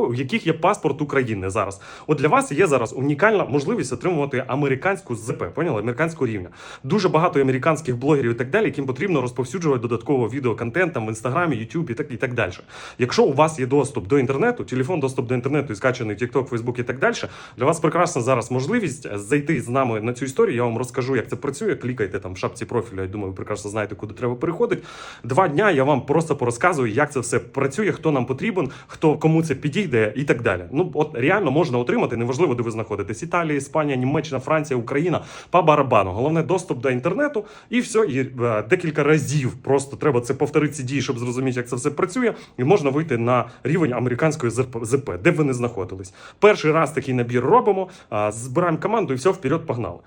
у яких є паспорт України зараз, от для вас є зараз унікальна можливість отримувати американську ЗП, поняли? Американського рівня. Дуже багато американських блогерів і так далі, яким потрібно розповсюджувати додатково відеоконтент там в інстаграмі, Ютуб і так і так далі. Якщо у вас є доступ до інтернету, телефон, доступ до інтернету і скачаний TikTok, Facebook і так далі, для вас прекрасна зараз можливість зайти з нами на цю історію. Я вам розкажу, як це працює. Клікайте там в шапці профілю. Я думаю, ви прекрасно знаєте, куди треба переходити. Два дня я вам просто порозказую, як це все працює, хто нам потрібен, хто кому це підійде і так далі. Ну от реально можна отримати, неважливо, де ви знаходитесь. Італія, Іспанія, Німеччина, Франція, Україна по барабану. Головне доступ до інтернету, і все. І е, декілька разів просто треба це повторити ці дії, щоб зрозуміти, як це все працює, і можна вийти на рівень американської ЗП, де б ви не знаходились. Перший раз такий набір робимо, збираємо команду і все, вперед погнали.